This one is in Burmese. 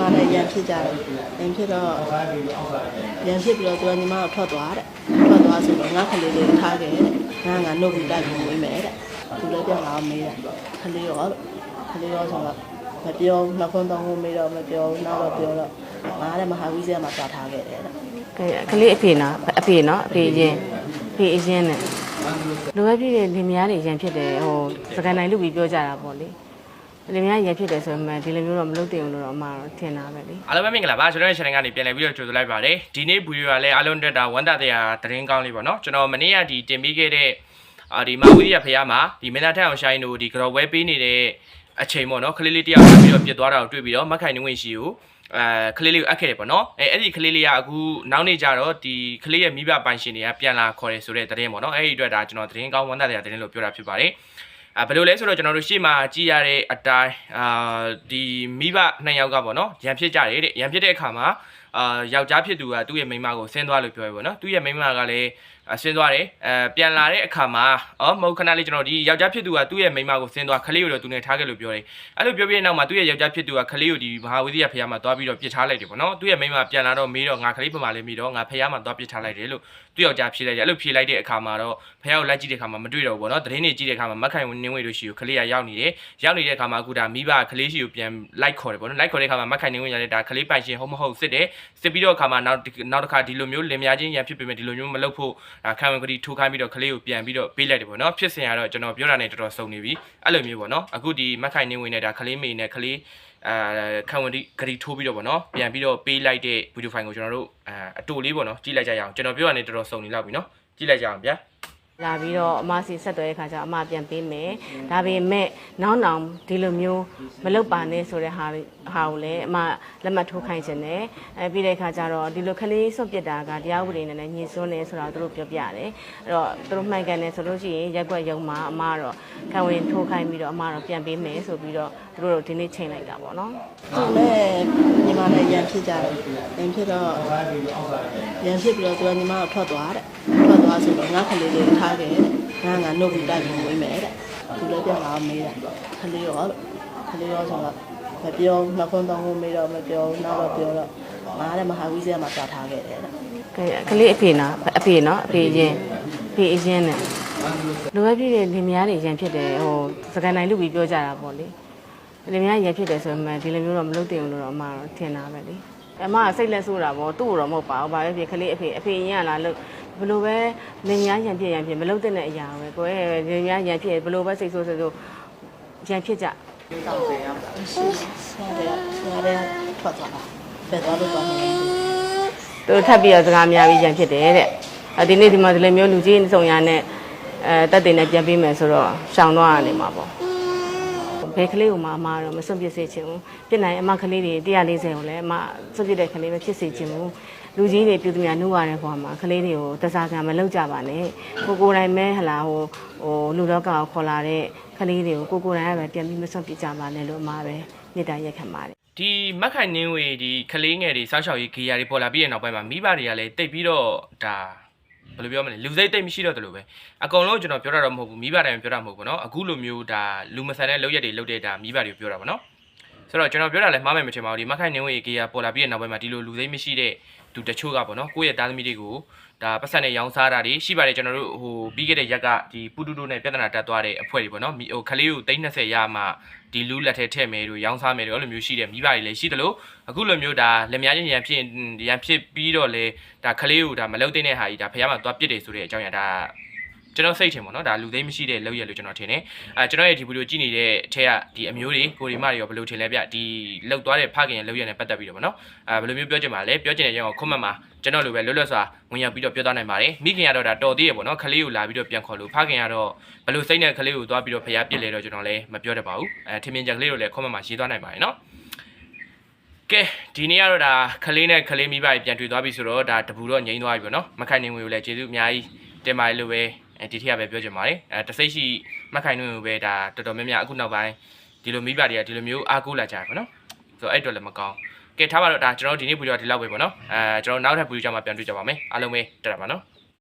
မနဲ့ရန်ဖြစ်ကြတယ်ရန်ဖြစ်တော့ရန်ဖြစ်ပြီးတော့သူကညီမကိုထွက်သွားတဲ့ထွက်သွားဆိုတော့ငါကလေးလေးထားခဲ့တဲ့ငါကနှုတ်ပြီးတိုက်ပြီးဝင်မယ်တဲ့သူလည်းပြန်လာမေးတယ်ကလေးရောကလေးရောဆိုတော့မပြောနှစ်ခွန်းသုံးခွန်းမေးတော့မပြောနောက်တော့ပြောတော့ငါလည်းမဟာဝိဇ္ဇာမှာသွားထားခဲ့တယ်တဲ့ကဲကလေးအဖေနော်အဖေနော်အဖေအရင်အဖေအရင်နဲ့လိုပဲဖြစ်တဲ့လင်မယားတွေရန်ဖြစ်တယ်ဟိုစကန်တိုင်းလူပြီးပြောကြတာပေါ့လေ လင်မယားရန်ဖြစ်တယ်ဆိုမှဒီလိုမျိုးတော့မလုပ်တင်ဘူးလို့တော့အမတော့ထင်တာပဲလေအားလုံးပဲမင်္ဂလာပါကျွန်တော်ရဲ့ channel ကနေပြန်လည်ပြီးတော့ကြိုဆိုလိုက်ပါတယ်ဒီနေ့ဗီဒီယိုကလည်းအားလုံးတက်တာဝန်တာတရားသတင်းကောင်းလေးပေါ့နော်ကျွန်တော်မနေ့ကဒီတင်ပေးခဲ့တဲ့အာဒီမဝီရဖရားမှာဒီမင်းသားထက်အောင်ရှိုင်းတို့ဒီကြော်ဝဲပေးနေတဲ့အချိန်ပေါ့နော်ကလေးလေးတယောက်လာပြီးတော့ပြစ်သွားတာကိုတွေ့ပြီးတော့မက်ခိုင်နေဝင်ရှိကိုအဲကလေးလေးကိုအပ်ခဲ့တယ်ပေါ့နော်အဲအဲ့ဒီကလေးလေးကအခုနောက်နေ့ကျတော့ဒီကလေးရဲ့မိဘပိုင်ရှင်တွေကပြန်လာခေါ်တယ်ဆိုတဲ့သတင်းပေါ့နော်အဲ့ဒီအတွက်ဒါကျွန်တော်သတင်းကောင်းဝန်တာတရားသတင်းလို့ပြောတာဖြစ်ပါတယ် อ่าဘယ်လိုလဲဆိုတော့ကျွန်တော်တို့ရှေ့မှာကြည်ရတဲ့အတိုင်းအာဒီမိဘနှစ်ယောက်ကပေါ့နော်ရန်ဖြစ်ကြတယ်တဲ့ရန်ဖြစ်တဲ့အခါမှာ အာယောက်ျားဖြစ်သူကသူ့ရဲ့မိန်းမကိုဆင်းသွားလို့ပြောရပေါ့နော်သူ့ရဲ့မိန်းမကလည်းအဆင်းသွားတယ်အဲပြန်လာတဲ့အခါမှာအော်မဟုတ်ခဏလေးကျွန်တော်ဒီယောက်ျားဖြစ်သူကသူ့ရဲ့မိန်းမကိုဆင်းသွားခလေးကိုတော့သူနဲ့ထားခဲ့လို့ပြောတယ်အဲ့လိုပြောပြတဲ့နောက်မှာသူ့ရဲ့ယောက်ျားဖြစ်သူကခလေးကိုဒီမဟာဝိဇ္ဇာဖះမှာသွားပြီးတော့ပြစ်ထားလိုက်တယ်ပေါ့နော်သူ့ရဲ့မိန်းမပြန်လာတော့မေးတော့ငါခလေးပမာလေးမေးတော့ငါဖះမှာသွားပြစ်ထားလိုက်တယ်လို့သူ့ယောက်ျားဖြေလိုက်တယ်အဲ့လိုဖြေလိုက်တဲ့အခါမှာတော့ဖះကိုလိုက်ကြည့်တဲ့အခါမှာမတွေ့တော့ဘူးပေါ့နော်သတင်းတွေကြည့်တဲ့အခါမှာမက်ခိုင်ဝင်နင်းဝေတို့ရှိကိုခလေးကရောက်နေတယ်ရောက်နေတဲ့အခါမှာအခုဒါမိဘကခလေးရှိကိုပြန်လိုက်ခေါ်တယ်ပေါ့နော်လိုက်ခေါ်တဲ့အခါမှာမက်ခိုင်နင်းဝင်ရတဲ့ဒါခလေးပိုင်ရှင်ဟုတ်မဟုတ်စစ်တယ်စစ်ပြီးတော့အခါမှာနောက်နောက်တစ်ခါဒီလိုမျိုးလင်မယားချင်းရန်ဖြစ်ပေမဲ့ဒီလိုမျိုးမလုပ်ဖို့ဒါခံဝင်ကတိထိုးခိုင်းပြီးတော့ခလေးကိုပြန်ပြီးတော့ပေးလိုက်တယ်ပေါ့နော်ဖြစ်စဉ်ကတော့ကျွန်တော်ပြောတာနဲ့တော်တော်စုံနေပြီအဲ့လိုမျိုးပေါ့နော်အခုဒီမက်ခိုင်နင်းဝင်နဲ့ဒါခလေးမေနဲ့ခလေးအဲခံဝင်ဒီဂရီထိုးပြီးတော့ပေါ့နော်ပြန်ပြီးတော့ပေးလိုက်တဲ့ဗီဒီယိုဖိုင်ကိုကျွန်တော်တို့အဲအတူလေးပေါ့နော်ကြည့်လိုက်ကြရအောင်ကျွန်တော်ပြောတာနဲ့တော်တော်စုံနေလောက်ပြီနော်ကြည့်လိုက်ကြအောင်ဗျာ လာပြီးတော့အမစီဆက်သွဲတဲ့ခါကျတော့အမပြန်ပေးမယ်ဒါပေမဲ့နောက်နောက်ဒီလိုမျိုးမလုပ်ပါနဲ့ဆိုတဲ့ဟာဟာကိုလည်းအမလက်မှတ်ထိုးခိုင်းခြင်းနဲ့အဲပြီးတဲ့ခါကျတော့ဒီလိုခလေးစွန့်ပစ်တာကတရားဥပဒေနဲ့လည်းညှိစွန်းနေဆိုတာသူတို့ပြောပြတယ်အဲ့တော့သူတို့မှန်ကန်တယ်ဆိုလို့ရှိရင်ရက်ွက်ရုံမှာအမကတော့ခံဝင်ထိုးခိုင်းပြီးတော့အမတော့ပြန်ပေးမယ်ဆိုပြီးတော့သူတို့ဒီနေ့ချိန်လိုက်တာပေါ့နော်သူလည်းညီမနဲ့ရန်ဖြစ်ကြတယ်ရန်ဖြစ်တော့ရန်ဖြစ်ပြီးတော့သူကညီမကိုထွက်သွားတဲ့ထွက်သွားဆိုတော့ငါကလေးလေးထားခဲ့တဲ့ငါကနှုတ်ပြီးတိုက်ပြီးဝင်မယ်တဲ့သူလည်းပြန်လာမေးတယ်ကလေးရောကလေးရောဆိုတော့မပြောနှစ်ခွန်းသုံးခွန်းမေးတော့မပြောနောက်တော့ပြောတော့ငါလည်းမဟာဝိဇ္ဇာမှာသွားထားခဲ့တယ်တဲ့ကဲကလေးအဖေနော်အဖေနော်အဖေအရင်အဖေအရင်နဲ့လိုပဲဖြစ်တဲ့လင်မယားတွေရန်ဖြစ်တယ်ဟိုစကန်တိုင်းလူပြီးပြောကြတာပေါ့လေလင်မယားရန်ဖြစ်တယ်ဆိုမှဒီလိုမျိုးတော့မလုပ်တင်ဘူးလို့တော့အမတော့ထင်တာပဲလေအမကစိတ်လက်ဆိုးတာပေါ့သူ့တော့မဟုတ်ပါဘူးဘာပဲဖြစ်ကလေးအဖေအဖေရင်ကလာလို့ ဘလို့ပဲလင်မယားရန်ဖြစ်ရန်ဖြစ်မလုပ်တဲ့အရာပဲကိုယ်လင်မယားရန်ဖြစ်ဘလို့ပဲစိတ်ဆိုးစိတ်ဆိုးရန်ဖြစ်ကြဆရာကဆရာကထွက်သွားတာပဲသွားလို့သွားနေတယ်သူထပ်ပြီးတော့စကားများပြီးရန်ဖြစ်တယ်တဲ့ဒီနေ့ဒီမှာဒီလိုမျိုးလူကြီးစုံရနဲ့အဲတက်တင်နဲ့ပြန်ပြီးမယ်ဆိုတော့ရှောင်သွားရနေမှာပေါ့ဘယ်ကလေးကိုမှအမတော့မစွန့်ပစ်စေချင်ဘူးပြစ်နိုင်အမကလေးတွေ140ကိုလည်းအမစွန့်ပစ်တဲ့ကလေးပဲဖြစ်စေချင်ဘူးလူကြီးတွေပြုသူများနှုတ်ရတဲ့ခေါ်မှာကလေးတွေကိုတစားကံမလောက်ကြပါနဲ့ကိုကိုယ်တိုင်မဲဟလာဟိုဟိုလူတော့ကောင်ခေါ်လာတဲ့ကလေးတွေကိုကိုကိုယ်တိုင်ကပဲပြန်ပြီးမစွန့်ပစ်ကြပါနဲ့လို့အမပဲမေတ္တာရက်ခံပါတယ် ဒီမက်ခိုင်နင်းဝေဒီကလေးငယ်တွေစောက်ရှောက်ရေးဂီယာတွေပေါ်လာပြီးတဲ့နောက်ပိုင်းမှာမိဘတွေကလည်းတိတ်ပြီးတော့ဒါဘယ်လိုပြောမလဲလူစိတ်တိတ်မရှိတော့တယ်လို့ပဲအကုန်လုံးကျွန်တော်ပြောတာတော့မဟုတ်ဘူးမိဘတိုင်းပြောတာမဟုတ်ဘူးเนาะအခုလိုမျိုးဒါလူမဆန်တဲ့လောက်ရက်တွေလောက်တဲ့ဒါမိဘတွေကိုပြောတာပါเนาะ ဆိုတော့ကျွန်တော်ပြောတာလည်းမှားမယ်မထင်ပါဘူးဒီမခိုင်နေဝေကေကပေါ်လာပြီးတဲ့နောက်ပိုင်းမှာဒီလိုလူသိမ်းမရှိတဲ့သူတချို့ကပေါ့နော်ကိုယ့်ရဲ့သားသမီးတွေကိုဒါပတ်စံနဲ့ရောင်းစားတာတွေရှိပါတယ်ကျွန်တော်တို့ဟိုပြီးခဲ့တဲ့ရက်ကဒီပူတူတူနဲ့ပြဿနာတက်သွားတဲ့အဖွဲ့တွေပေါ့နော်ဟိုခလေးကိုသိန်း20ရမှဒီလူလက်ထဲထည့်မယ်တို့ရောင်းစားမယ်တို့အဲ့လိုမျိုးရှိတယ်မိဘတွေလည်းရှိတယ်လို့အခုလိုမျိုးဒါလက်များချင်းရန်ဖြစ်ရန်ဖြစ်ပြီးတော့လေဒါခလေးကိုဒါမလုတ်သိတဲ့ဟာကြီးဒါဖះမှာသွားပစ်တယ်ဆိုတဲ့အကြောင်းအရာဒါ ကျွန်တော်စိတ်ထင်ပေါ့နော်ဒါလူသိမ်းမရှိတဲ့လောက်ရလို့ကျွန်တော်ထင်တယ်အဲကျွန်တော်ရဲ့ဒီဗီဒီယိုကြည့်နေတဲ့အထက်ကဒီအမျိုးတွေကိုဒီမတွေရောဘယ်လိုထင်လဲဗျဒီလောက်သွားတဲ့ဖခင်ရဲ့လောက်ရနဲ့ပတ်သက်ပြီးတော့ပေါ့နော်အဲဘယ်လိုမျိုးပြောချင်ပါလဲပြောချင်တဲ့အကြောင်းကိုခွတ်မှတ်မှာကျွန်တော်လိုပဲလွတ်လွတ်စွာဝင်ရောက်ပြီးတော့ပြောသားနိုင်ပါတယ်မိခင်ကတော့ဒါတော်သေးရပေါ့နော်ခလေးကိုလာပြီးတော့ပြန်ခေါ်လို့ဖခင်ကတော့ဘယ်လိုစိတ်နဲ့ခလေးကိုသွားပြီးတော့ဖះပြစ်လဲတော့ကျွန်တော်လည်းမပြောတတ်ပါဘူးအဲထင်မြင်ချက်ကလေးကိုလည်းခွတ်မှတ်မှာရေးသွားနိုင်ပါတယ်နော်ကဲဒီနေ့ကတော့ဒါခလေးနဲ့ခလေးမိဘကြီးပြန်တွေ့သွားပြီဆိုတော့ဒါတပူတော့ငြိမ်းသွားပြီပေါ့နော်မခိုင်နေဝင်ကိုလည်းကျေးဇူးအများကြီးတင်ပါတယ်လို့ပဲအဲ ဒီထက်ကပဲပြောချင်ပါတယ်အဲတစိတ်ရှိမခိုင်နေဝင်ကိုပဲဒါတော်တော်များများအခုနောက်ပိုင်းဒီလိုမိဘတွေကဒီလိုမျိုးအားကိုးလာကြတယ်ပေါ့နော်ဆိုတော့အဲ့တော့လည်းမကောင်းကဲထားပါတော့ဒါကျွန်တော်တို့ဒီနေ့ဗီဒီယိုဒီလောက်ပဲပေါ့နော်အဲကျွန်တော်နောက်ထပ်ဗီဒီယိုကြမှာပြန်တွေ့ကြပါမယ်အားလုံးပဲတက်တာပါနော်